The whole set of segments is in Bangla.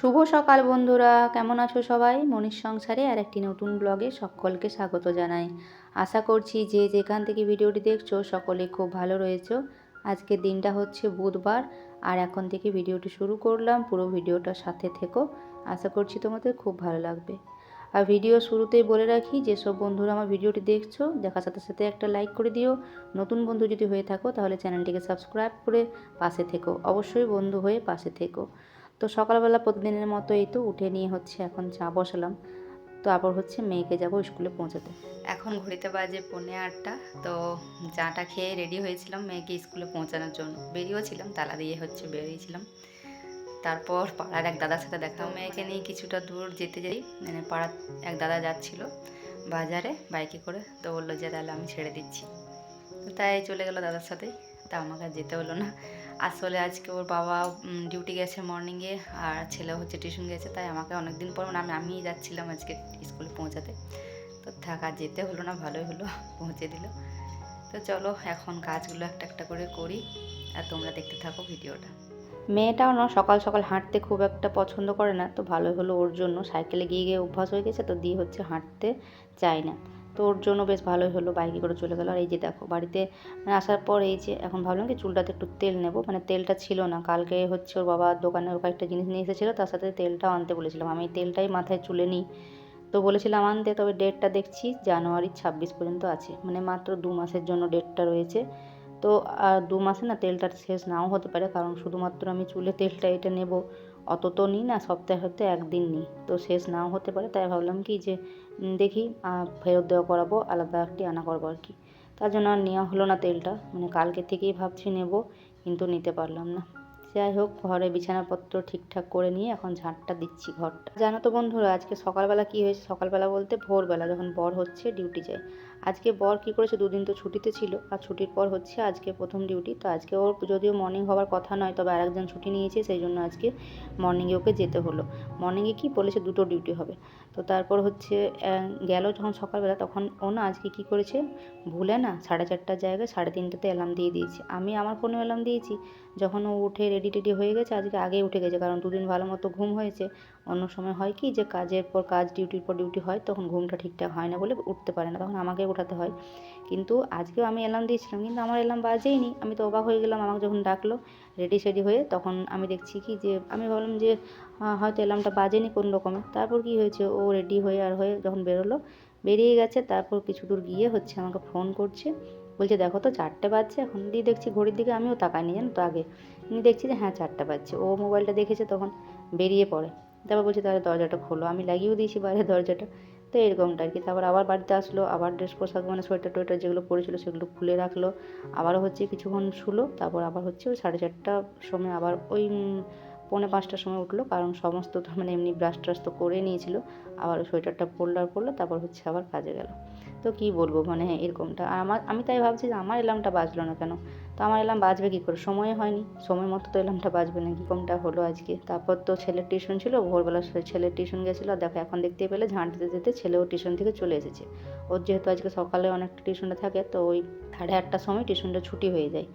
শুভ সকাল বন্ধুরা, কেমন আছো সবাই? মনীষ সংসারে আর একটি নতুন ব্লগে সকলকে স্বাগত জানাই। আশা করছি যে যেখান থেকে ভিডিওটি দেখছ সকলে খুব ভালো রয়েছো। আজকের দিনটা হচ্ছে বুধবার, আর এখন থেকে ভিডিওটি শুরু করলাম, পুরো ভিডিওটার সাথে থেকো। আশা করছি তোমাদের খুব ভালো লাগবে। আর ভিডিও শুরুতেই বলে রাখি, যেসব বন্ধুরা আমার ভিডিওটি দেখছ, দেখার সাথে সাথে একটা লাইক করে দিও। নতুন বন্ধু যদি হয়ে থাকো, তাহলে চ্যানেলটিকে সাবস্ক্রাইব করে পাশে থেকো। অবশ্যই বন্ধু হয়ে পাশে থেকো। তো সকালবেলা প্রতিদিনের মতো এই তো উঠে নিয়ে হচ্ছে এখন চা বসালাম। তো আবার হচ্ছে মেয়েকে যাব স্কুলে পৌঁছাতে। এখন ঘড়িতে বাজে পৌনে আটটা, তো চাটা খেয়ে রেডি হয়েছিলাম মেয়েকে স্কুলে পৌঁছানোর জন্য। বেরিয়েও ছিলাম তালা দিয়ে হচ্ছে বেরিয়েছিলাম। তারপর পাড়ার এক দাদার সাথে দেখা মেয়েকে নিয়ে কিছুটা দূর যেতে যাই মানে পাড়ার এক দাদা যাচ্ছিল বাজারে বাইকে করে, তো বলল যে, তাহলে আমি ছেড়ে দিচ্ছি। তাই চলে গেলো দাদার সাথে তা আমাকে যেতে হলো না। আসলে আজকে ওর বাবা ডিউটি গেছে মর্নিংয়ে আর ছেলে হচ্ছে টিউশন গেছে, তাই আমাকে অনেকদিন পর মানে আমি, আমিই যাচ্ছিলাম আজকে স্কুলে পৌঁছাতে। তো থাকা যেতে হলো না, ভালোই হলো, পৌঁছে দিল। তো চলো, এখন কাজগুলো একটা একটা করে করি, আর তোমরা দেখতে থাকো ভিডিওটা। মেয়েটাও না সকাল সকাল হাঁটতে খুব একটা পছন্দ করে না। তো ভালোই হলো ওর জন্য। সাইকেলে গিয়ে গিয়ে অভ্যাস হয়ে গেছে তো দিয়ে হচ্ছে হাঁটতে চায় না। তো ওর জন্য বেশ ভালোই হলো বাইকে করে চলে গেলো। আর এই যে দেখো, বাড়িতে মানে আসার পর এই যে এখন ভাবলাম কি চুলটাতে একটু তেল নেব। মানে তেলটা ছিল না। কালকে হচ্ছে ওর বাবার দোকানে ওর কয়েকটা জিনিস নিয়ে এসেছিল, তার সাথে তেলটাও আনতে বলেছিলাম। আমি তেলটাই মাথায় চুলে নিই। তো বলেছিলাম আনতে, তবে ডেটটা দেখছি জানুয়ারি ছাব্বিশ পর্যন্ত আছে। মানে মাত্র দু মাসের জন্য ডেটটা রয়েছে। তো দু মাসে না তেলটা শেষ নাও হতে পারে। কারণ শুধুমাত্র আমি চুলে তেলটা এটা নেব। অত তো নিই না, সপ্তাহে হতে একদিন নিই। তো শেষ নাও হতে পারে। তাই ভাবলাম কি যে দেখি ফেরত দেওয়া করাবো, আলাদা একটি আনা করব আর কি। তার জন্য আর নেওয়া হলো না তেলটা। মানে কালকে থেকেই ভাবছি নেব, কিন্তু নিতে পারলাম না। যাই হোক, ঘরে বিছানাপত্র ঠিকঠাক করে নিয়ে এখন ঝাঁটটা দিচ্ছি ঘরটা। জানো তো বন্ধুরা, আজকে সকালবেলা কি হয়েছে? সকালবেলা বলতে ভোরবেলা যখন বর হচ্ছে ডিউটি যায়। আজকে বর কি করেছে? দুদিন তো ছুটিতে ছিল। আর ছুটির পর হচ্ছে আজকে প্রথম ডিউটি তো আজকে ওর যদিও মর্নিং হওয়ার কথা নয়, তবে আরেকজন ছুটি নিয়েছে, সেই জন্য আজকে মর্নিংয়ে ওকে যেতে হলো। মর্নিংয়ে কি বলেছে? দুটো ডিউটি হবে। তো তারপর হচ্ছে গেল যখন সকালবেলা, তখন ও না আজকে কি করেছে? ভুলে না সাড়ে চারটার জায়গায় সাড়ে তিনটাতে অ্যালার্ম দিয়ে দিয়েছি। আমি আমার ফোনে অ্যালার্ম দিয়েছি। যখন ও উঠে রেডি টেডি হয়ে গেছে, আজকে আগেই উঠে গেছে। কারণ দুদিন ভালো মতো ঘুম হয়েছে। অন্য সময় হয় কি যে কাজের পর কাজ ডিউটির পর ডিউটি হয়, তখন ঘুমটা ঠিকঠাক হয় না বলে উঠতে পারে না, তখন আমাকে উঠাতে হয়। কিন্তু আজকেও আমি অ্যালার্ম দিয়েছিলাম, কিন্তু আমার অ্যালার্ম বাজেইনি। আমি তো অবাক হয়ে গেলাম, আমাকে যখন ডাকলো রেডি সেডি হয়ে তখন আমি দেখছি কি যে, আমি ভাবলাম যে হয়তো অ্যালার্মটা বাজেনি কোন রকমে। তারপর কি হয়েছে, ও রেডি হয়ে আর হয়ে যখন বেরোলো, বেরিয়ে গেছে। তারপর কিছু দূর গিয়ে হচ্ছে আমাকে ফোন করছে। বলছে, দেখো তো, চারটে বাজছে, এখন দিয়ে দেখছি ঘড়ির দিকে আমিও তাকাইনি, জানো তো আগে। আমি দেখছি যে হ্যাঁ চারটে বাজছে। ও মোবাইলটা দেখেছে তখন, বেরিয়ে পড়ে। তারপর বলছে, তাহলে দরজাটা খোলো। আমি লাগিয়েও দিয়েছি বাইরে দরজাটা। তো এরকমটা আর কি তারপর আবার বাড়িতে আসলো, আবার ড্রেস, পোশাক মানে সোয়েটার টোয়েটার যেগুলো পরেছিল সেগুলো খুলে রাখল। আবারও হচ্ছে কিছুক্ষণ শুলো, তারপর আবার হচ্ছে ওই সাড়ে চারটার সময় আবার ওই পৌনে পাঁচটার সময় উঠল। কারণ সমস্ত মানে এমনি ব্রাশ ট্রাশ তো করে নিয়েছিল। আবার সোয়েটারটা পরলো আর পরলো তারপর হচ্ছে আবার কাজে গেল। তো কি বলব মানে এরকমটা। আর আমার, আমি তাই ভাবছি যে আমার এলামটা বাজলো না কেন? তো আমার এলাম বাজবে কী করে? সময় হয়নি। সময় মতো তো এলামটা বাজবে না কমটা হলো আজকে? তারপর তো ছেলের টিউশন ছিল, ভোরবেলা ছেলের টিউশন গেছিল। দেখো, এখন দেখতে পেলে ঝাঁট দিতে দিতে ছেলেও টিউশন থেকে চলে এসেছে। ওর যেহেতু আজকে সকালে অনেকটা টিউশনটা থাকে, তো ওই সাড়ে আটটার সময় টিউশনটা ছুটি হয়ে যায়।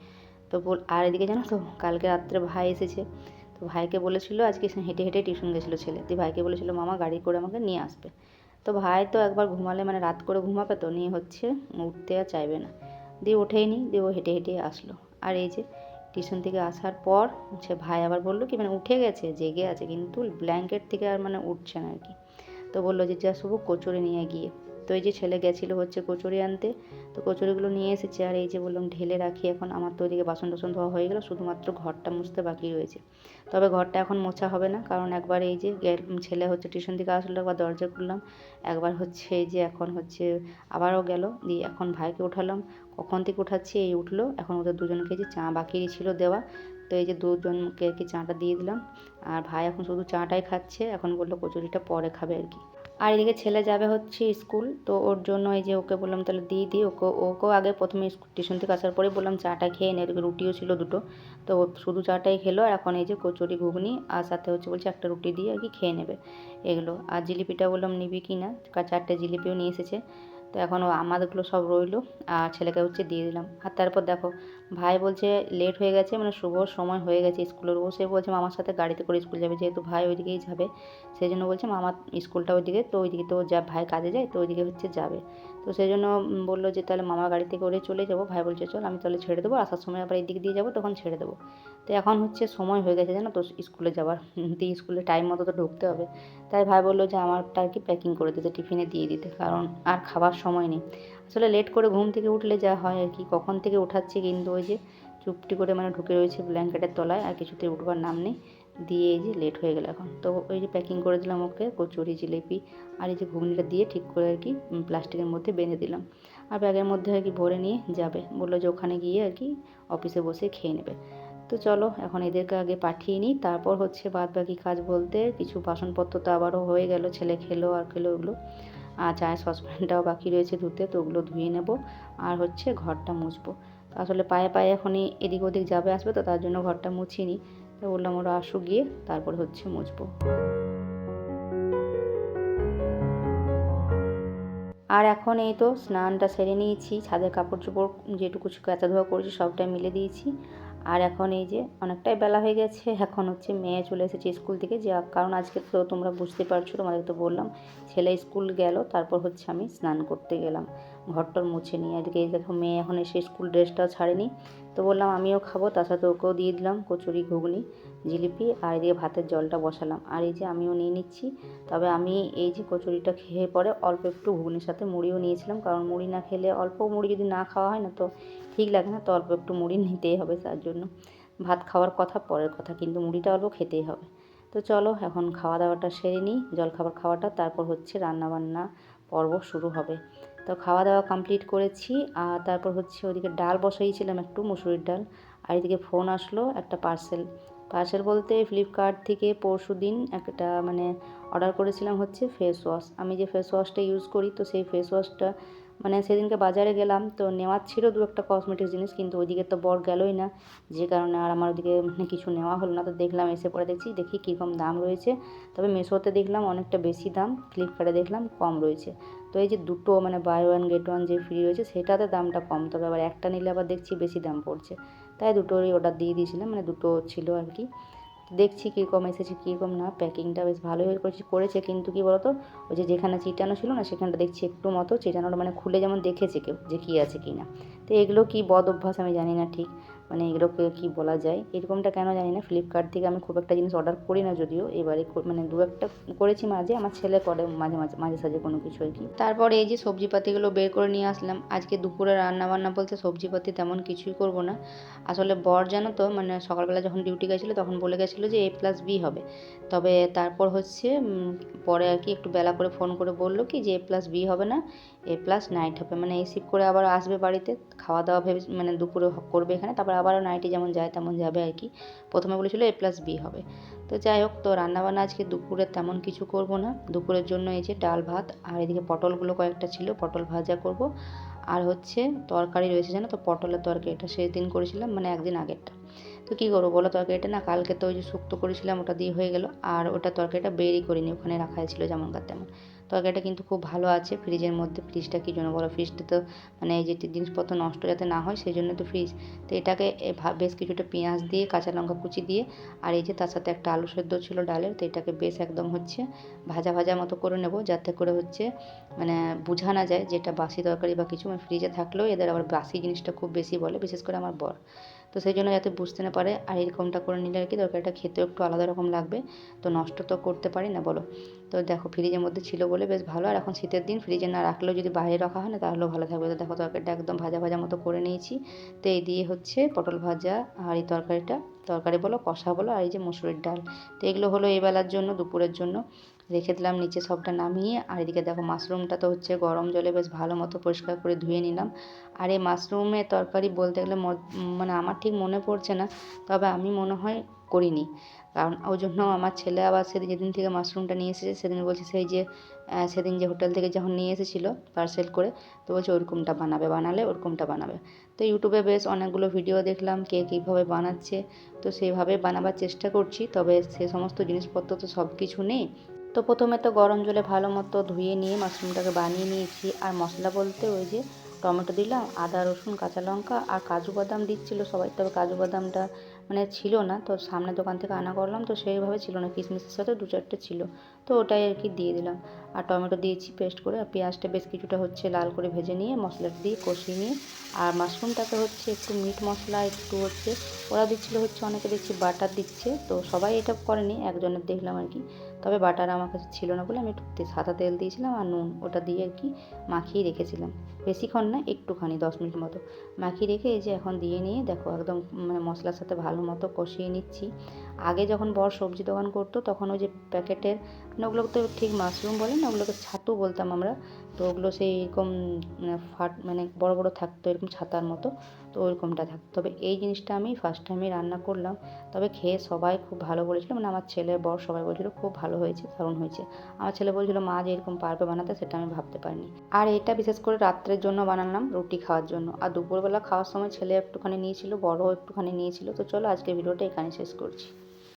তো বল, আর এদিকে জানো তো, কালকে রাত্রে ভাই এসেছে। তো ভাইকে বলেছিল, আজকে হেঁটে হেঁটে টিউশন গেছিল ছেলে। দিয়ে ভাইকে বলেছিল, মামা, গাড়ি করে আমাকে নিয়ে আসবে। তো ভাই তো একবার ঘুমালে মানে রাত করে ঘুমাবে তো, নিয়ে হচ্ছে উঠতে আর চাইবে না। দিয়ে ওঠেই নি, দিয়ে ও হেঁটে হেঁটে আসলো। আর এই যে টিউশন থেকে আসার পর সে ভাই আবার বলল কি মানে উঠে গেছে, জেগে আছে, কিন্তু ব্ল্যাঙ্কেট থেকে আর মানে উঠছে না আর কি। তো বলল যে, যা শুভ, কচুরি নিয়ে গিয়ে। তো এই যে ছেলে গেছিল হচ্ছে কচুরি আনতে, তো কচুরিগুলো নিয়ে এসেছে আর এই যে বললাম ঢেলে রাখি এখন, আমার তো ওইদিকে বাসন টাসন ধোয়া হয়ে গেলো, শুধুমাত্র ঘরটা মুছতে বাকি রয়েছে। তবে ঘরটা এখন মোছা হবে না, কারণ একবার এই যে ছেলে হচ্ছে টিউশন থেকে আসলো, একবার দরজা খুললাম, একবার হচ্ছে এই যে এখন হচ্ছে আবারও গেল, দিয়ে এখন ভাইকে উঠালাম, কখন থেকে উঠাচ্ছি, এই উঠল, এখন ওদের দুজনকে যে চা বাকি ছিল দেওয়া, তো এই যে দুজনকে আর কি চাটা দিয়ে দিলাম, আর ভাই এখন শুধু চাটাই খাচ্ছে, এখন বলল কচুরিটা পরে খাবে আর কি। আর এদিকে ছেলে যাবে হচ্ছে স্কুল, তো ওর জন্য এই যে ওকে বললাম তাহলে দিয়ে দিই, ওকে, ওকেও আগে প্রথমে টিউশন থেকে আসার পরে বললাম চাটা খেয়ে নে রুটিও ছিল দুটো। তো শুধু চাটাই খেলো, আর এখন এই যে কচুরি ঘুগনি আর সাথে হচ্ছে বলছে একটা রুটি দিয়ে আর কি খেয়ে নেবে। এগুলো। আর জিলিপিটা বললাম নিবি কি না? চারটে জিলিপিও নিয়ে এসেছে। তো এখন আমাদেরগুলো সব রইল, আর ছেলেকে হচ্ছে দিয়ে দিলাম। আর তারপর দেখো, ভাই বলছে লেট হয়ে গেছে মানে শুভ সময় হয়ে গেছে স্কুলের, ও সে বলছে মামার সাথে গাড়িতে করে স্কুল যাবে, যেহেতু ভাই ওইদিকেই যাবে, সেই জন্য বলছে মামার স্কুলটা ওইদিকে, তো ওইদিকে তো যা ভাই কাজে যায়, তো ওইদিকে হচ্ছে যাবে। তো সেই জন্য বলল যে, তাহলে মামার গাড়িতে করে চলে যাব। ভাই বলছে, চল, আমি তাহলে ছেড়ে দেবো। আসার সময় আবার এই দিক দিয়ে যাব, তখন ছেড়ে দেবো। তো এখন হচ্ছে সময় হয়ে গেছে জানো তো, স্কুলে যাওয়ার। দিয়ে স্কুলে টাইম মতো তো ঢুকতে হবে। তাই ভাই বলল যে, আমারটা আর কি প্যাকিং করে দিতে টিফিনে দিয়ে দিতে, কারণ আর খাবার সময় নেই। আসলে লেট করে ঘুম থেকে উঠলে যা হয় আর কি, কখন থেকে উঠাচ্ছে কিন্তু ওই যে চুপটি করে মানে ঢুকে রয়েছে ব্ল্যাঙ্কেটের তলায়, আর কিছুতে উঠবার নাম নেই। দিয়ে এই যে লেট হয়ে গেল এখন। তো ওই যে প্যাকিং করে দিলাম ওকে, কচুরি, জিলিপি, আর এই যে ঘুগনিটা দিয়ে ঠিক করে আর কি প্লাস্টিকের মধ্যে বেঁধে দিলাম। আর ব্যাগের মধ্যে আর কি ভরে নিয়ে যাবে। বলল যে ওখানে গিয়ে আর কি অফিসে বসে খেয়ে নেবে। তো চলো, এখন এদেরকে আগে পাঠিয়ে নিই। তারপর হচ্ছে বাদ বাকি কাজ বলতে কিছু বাসনপত্র তো আবারও হয়ে গেল, ছেলে খেলো, আর খেলো ওগুলো। আর চায়ের সসপ্যানটাও বাকি রয়েছে ধুতে, তো ওগুলো ধুয়ে নেব। আর হচ্ছে ঘরটা মুছবো। আসলে পায়ে পায়ে এখনই এদিক ওদিক যাবে আসবে তো, তার জন্য ঘরটা মুছিনি তো বললাম ওরা আসুক গিয়ে, তারপর হচ্ছে মুছবো। আর এখন এই তো স্নানটা সেরে নিয়েছি, ছাদের কাপড় চোপড় যেটুকু কাঁচা ধোয়া করেছি সবটাই মিলে দিয়েছি। আর এখন এই যে অনেকটাই বেলা হয়ে গেছে, এখন হচ্ছে মেয়ে চলে এসেছে স্কুল থেকে। যে কারণ আজকে তো তোমরা বুঝতে পারছ, তোমাদের তো বললাম, ছেলে স্কুল গেল, তারপর হচ্ছে আমি স্নান করতে গেলাম। ঘরটর মুছে নিয়ে আজকে এই দেখো মেয়ে এখন এসে স্কুল ড্রেসটাও ছাড়েনি। তো বললাম, আমিও খাব। তার সাথে ওকেও দিয়ে দিলাম কচুরি, ঘুগনি, জিলিপি, আর এদিকে ভাতের জলটা বসালাম। আর এই যে আমিও নিয়ে নিচ্ছি, তবে আমি এই যে কচুরিটা খেয়ে পরে অল্প একটু ঘুগনির সাথে মুড়িও নিয়েছিলাম, কারণ মুড়ি না খেলে অল্প মুড়ি যদি না খাওয়া হয় না তো ঠিক লাগে না, তো অল্প একটু মুড়ি নিতেই হবে তার জন্য। ভাত খাওয়ার কথা, পরের কথা, কিন্তু মুড়িটা অল্প খেতেই হবে। তো চলো, এখন খাওয়া দাওয়াটা সেরে নিই, জলখাবার খাওয়াটা, তারপর হচ্ছে রান্না বান্না পর্ব শুরু হবে। তো খাওয়া দাওয়া কমপ্লিট করেছি। আর তারপর হচ্ছে ওদিকে ডাল বসাইছিলাম একটু, মুসুরির ডাল। আর এদিকে ফোন আসলো একটা পার্সেল পার্সেল বলতে ফ্লিপকার্ট থেকে পরশু দিন একটা মানে অর্ডার করেছিলাম হচ্ছে ফেস ওয়াশ আমি যে ফেস ওয়াশটা ইউজ করি, তো সেই ফেস ওয়াশটা মানে সেদিনকে বাজারে গেলাম, তো নেওয়ার ছিল দু একটা কসমেটিক্স জিনিস, কিন্তু ওইদিকে তো বর গেলই না। যে কারণে আর আমার ওদিকে মানে কিছু নেওয়া হলো না, তো দেখলাম এসে পরে দেখছি, দেখি কীরকম দাম রয়েছে। তবে মিশোতে দেখলাম অনেকটা বেশি দাম ফ্লিপকার্টে দেখলাম কম রয়েছে। তো এই যে দুটো মানে বাই ওয়ান গেট ওয়ান যে ফ্রি রয়েছে, সেটাতে দামটা কম। তবে আবার একটা নিলে আবার দেখছি বেশি দাম পড়ছে। তাই দুটোরই অর্ডার দিয়ে দিয়েছিলাম মানে দুটো ছিল আর কি। দেখছি কীরকম এসেছে, কীরকম না, প্যাকিংটা বেশ ভালোই করেছে করেছে কিন্তু কি বলতো, ওই যে যেখানে চিটানো ছিল না, সেখানটা দেখছি একটু মতো চিটানোটা মানে খুলে যেমন দেখেছে কেউ যে কী আছে কি না তো এগুলো কী বদ অভ্যাস আমি জানি না ঠিক। মানে এগুলোকে কি বলা যায়? এরকমটা কেন জানি না। ফ্লিপকার্ট থেকে আমি খুব একটা জিনিস অর্ডার করি না যদিও। এবারে মানে দু একটা করেছি মাঝে। আমার ছেলে করে মাঝে মাঝে মাঝে সাঝে কোনো কিছু আর কি। তারপরে এই যে সবজিপাতিগুলো বের করে নিয়ে আসলাম। আজকে দুপুরে রান্না বান্না বলতে সবজিপাতি তেমন কিছুই করব না। আসলে বর জানো তো মানে সকালবেলা যখন ডিউটি গেছিল, তখন বলে গেছিল যে এ প্লাস বি হবে। তবে তারপর হচ্ছে পরে আর কি একটু বেলা করে ফোন করে বলল কি যে এ প্লাস বি হবে না। এ প্লাস নাইট হবে। মানে এই শিফট করে আবার আসবে বাড়িতে, খাওয়া দাওয়া ভেবে মানে দুপুরে করবে এখানে, তারপর আবারও নাইটে যেমন যায় তেমন যাবে আর কি। প্রথমে বলেছিল এ প্লাস বি হবে। তো যাই হোক, তো রান্নাবান্না আজকে দুপুরে তেমন কিছু করব না। দুপুরের জন্য এই যে ডাল ভাত আর এদিকে পটলগুলো কয়েকটা ছিল, পটল ভাজা করব। আর হচ্ছে তরকারি রয়েছে, জানো তো? পটলের তরকারিটা সেদিন করেছিলাম মানে একদিন আগেরটা। তো কী করব বলো? তরকারিটা না কালকে তো ওই যে শুক্তো করেছিলাম, ওটা দিয়ে হয়ে গেল। আর ওটা তরকারিটা বেরই করিনি, ওখানে রাখা ছিল যেমনকার তেমন। তরকারিটা কিন্তু খুব ভালো আছে। ফ্রিজের মধ্যে ফ্রিজটা কী জন্য বলো? ফ্রিজটা তো মানে এই যে জিনিসপত্র নষ্ট যাতে না হয় সেই জন্য তো ফ্রিজ। তো এটাকে বেশ কিছুটা পেঁয়াজ দিয়ে, কাঁচা লঙ্কা কুচি দিয়ে আর এই যে তার সাথে একটা আলু সেদ্ধ ছিল ডালের, তো এটাকে বেশ একদম হচ্ছে ভাজা ভাজা মতো করে নেব যাতে করে হচ্ছে মানে বোঝা না যায় যেটা বাসি তরকারি বা কিছু। মানে ফ্রিজে থাকলেও এদের আবার বাসি জিনিসটা খুব বেশি বলে, বিশেষ করে আমার বর। তো সেই জন্য যাতে বুঝতে না পারে আর এরকমটা করে নিলে আর কি তরকারিটা খেতেও একটু আলাদা রকম লাগবে। তো নষ্ট তো করতে পারি না বলো। তো দেখো ফ্রিজের মধ্যে ছিল বলে বেশ ভালো। আর এখন শীতের দিন ফ্রিজে না রাখলেও যদি বাইরে রাখা হয় না, তাহলেও ভালো থাকবে। তো দেখো তরকারিটা একদম ভাজা ভাজা মতো করে নিয়েছি। তো এই দিয়ে হচ্ছে পটল ভাজা, আর এই তরকারিটা, তরকারি বলো, কষা বলো, আর এই যে মুসুরির ডাল। তো এগুলো হলো এই বেলার জন্য, দুপুরের জন্য। রেখে দিলাম নিচে সবটা নামিয়ে। আর এদিকে দেখো মাশরুমটা তো হচ্ছে গরম জলে বেশ ভালো মতো পরিষ্কার করে ধুয়ে নিলাম। আর এই মাশরুমের তরকারি বলতে গেলে মানে আমার ঠিক মনে পড়ছে না, তবে আমি মনে হয় করিনি। কারণ ওই জন্য আমার ছেলে আবার সেদিন যেদিন থেকে মাশরুমটা নিয়ে এসেছে, সেদিন বলছে সেই যে সেদিন যে হোটেল থেকে যখন নিয়ে এসেছিল পার্সেল করে, তো বলছে ওরকমটা বানাবে, বানালে ওরকমটা বানাবে। তো ইউটিউবে বেশ অনেকগুলো ভিডিও দেখলাম, কে কীভাবে বানাচ্ছে, তো সেইভাবে বানাবার চেষ্টা করছি, তবে সে সমস্ত জিনিসপত্র তো সব কিছু নেই। তো প্রথমে তো গরম জলে ভালো মতো ধুয়ে নিয়ে মাশরুমটাকে বানিয়ে নিয়েছি, আর মশলা বলতে ওই যে টমেটো দিলাম, আদা, রসুন, কাঁচা লঙ্কা, আর কাজু বাদাম দিচ্ছিল সবাই, তবে কাজু বাদামটা মানে ছিল না, তো সামনে দোকান থেকে আনা করলাম, তো সেইভাবে ছিল না, কিশমিশের সাথে দু চারটে ছিল, তো ওটাই আর কি দিয়ে দিলাম। আর টমেটো দিয়েছি পেস্ট করে, আর পেঁয়াজটা বেশ কিছুটা হচ্ছে লাল করে ভেজে নিয়ে মশলাটা দিয়ে কষিয়ে নিয়ে, আর মাশরুমটাকে হচ্ছে একটু মিট মশলা, একটু হচ্ছে, ওরা দিচ্ছিল হচ্ছে অনেকে দেখছি বাটার দিচ্ছে, তো সবাই এটা করেনি, একজনের দেখলাম আর কি। তবে বাটার আমার কাছে ছিল না বলে আমি একটু সাদা তেল দিয়েছিলাম আর নুন। ওটা দিয়ে আর কি মাখিয়ে রেখেছিলাম। বেশিক্ষণ না, একটুখানি, দশ মিনিট মতো। মাখিয়ে রেখে এই যে এখন দিয়ে নিয়ে দেখো একদম মানে মশলার সাথে ভালো মতো কষিয়ে নিচ্ছি। আগে যখন বর সবজি দোকান করতো তখন ওই যে প্যাকেটের মানে ওগুলোকে তো ঠিক মাশরুম বলে না, ওগুলোকে ছাতু বলতাম আমরা। তো ওগুলো সেই এরকম মানে ফাট মানে বড় বড় থাকতো এরকম ছাতার মতো, তো ওইরকমটা থাকতো। তবে এই জিনিসটা আমি ফার্স্ট টাইমে রান্না করলাম। তবে খেয়ে সবাই খুব ভালো বলেছিল মানে আমার ছেলে, বর সবাই বলছিল খুব ভালো হয়েছে, দারুণ হয়েছে। আমার ছেলে বলছিল, মা যে এরকম পারবে বানাতে, সেটা আমি ভাবতে পারিনি। আর এটা বিশেষ করে রাত্রের জন্য বানালাম রুটি খাওয়ার জন্য। আর দুপুরবেলা খাওয়ার সময় ছেলে একটুখানি নিয়েছিল, বড়ও একটুখানি নিয়েছিল। তো চলো আজকে ভিডিওটা এখানে শেষ করছি।